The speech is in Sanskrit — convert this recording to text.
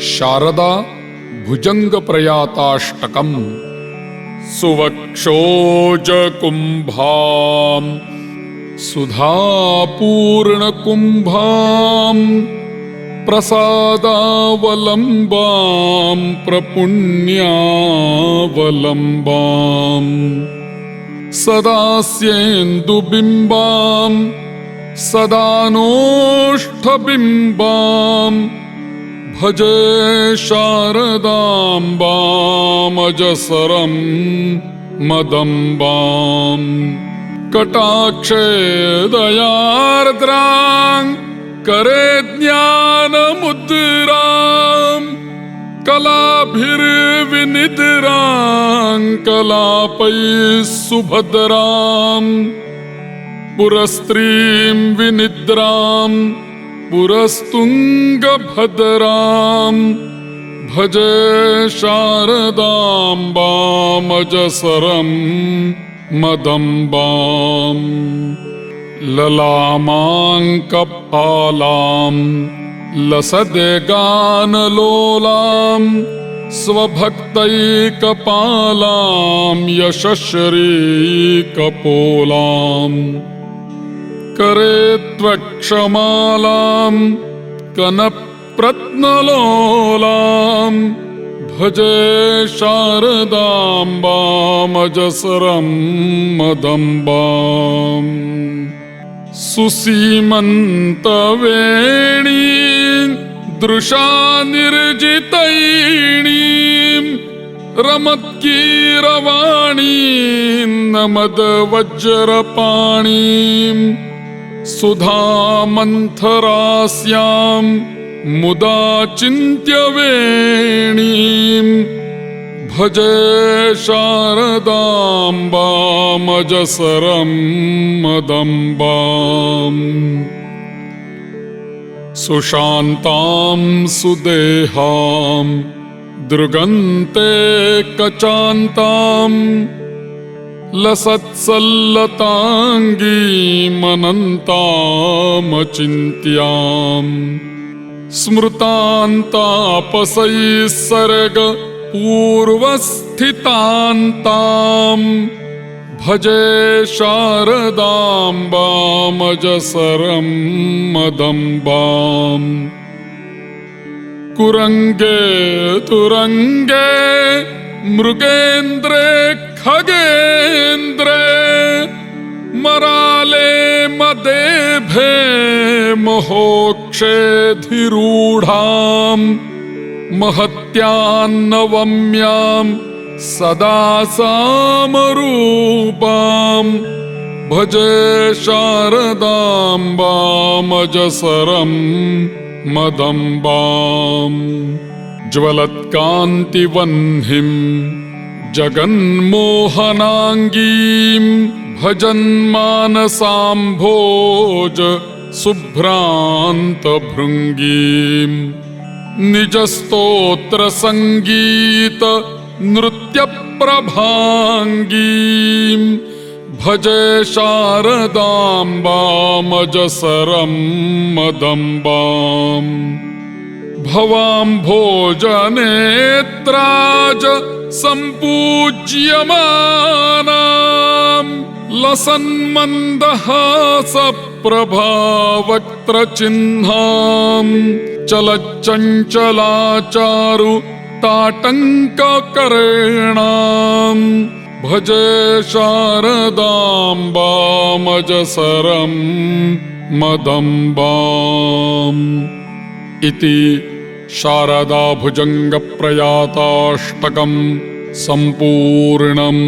शारदा भुजङ्गप्रयाताष्टकम्। सुवक्षोजकुम्भाम्। सुधापूर्णकुम्भाम्। प्रसादावलम्बाम्। प्रपुण्यावलम्बाम्। सदास्येन्दुबिम्बाम्। सदानोष्ठबिम्बाम् भजे शारदाम्बामजसरम् मदम्बाम्। कटाक्षे दयार्द्राम् करे ज्ञानमुद्राम् कलाभिर्विनिद्राम् कलापैः सुभद्राम् पुरस्त्रीं विनिद्राम् पुरस्तुङ्गभद्राम् भजे शारदाम्बामजसरम् मदम्बाम् ललामाङ्कपालाम् लसदेगानलोलाम् स्वभक्तैकपालाम् यशश्रीकपोलाम् करे त्वक्षमालाम् कनप्रत्नलोलाम् भजे शारदाम्बामजसरम् मदम्बाम्। सुसीमन्तवेणी दृशा निर्जितैणीम् रमत्कीरवाणी नमद्वज्रपाणीम् सुधामन्थरास्याम् मुदा चिन्त्यवेणीम् भजे शारदाम्बामजसरम् मदम्बाम्। सुशान्तां सुदेहाम् दृगन्ते कचान्ताम् लसत्सल्लताङ्गीमनन्तामचिन्त्याम् स्मृतान्तापसैः सर्ग पूर्वस्थितान्ताम्। भजे शारदाम्बामजसरम् मदम्बाम्। कुरङ्गे तुरङ्गे मृगेन्द्रे खगेन्द्रे मराले मदेभे महोक्षेधिरूढाम् महत्यान्नवम्याम् सदा सामरूपाम् भजे शारदाम्बामजसरम् मदम्बाम् ज्वलत्कान्तिवह्निम् जगन्मोहनाङ्गीम् भजन्मानसाम्भोज शुभ्रान्तभृङ्गीम् निजस्तोत्रसङ्गीत नृत्यप्रभाङ्गीम् भजे शारदाम्बामजसरम् मदम्बाम् भवाम्भोजनेत्राज सम्पूज्यमानाम् लसन्मन्दहासप्रभावक्त्रचिह्नाम् चलच्चञ्चलाचारु ताटङ्ककरेणाम् भजे शारदाम्बामजसरम् मदम्बाम् इति शारदाभुजङ्गप्रयाताष्टकम् सम्पूर्णम्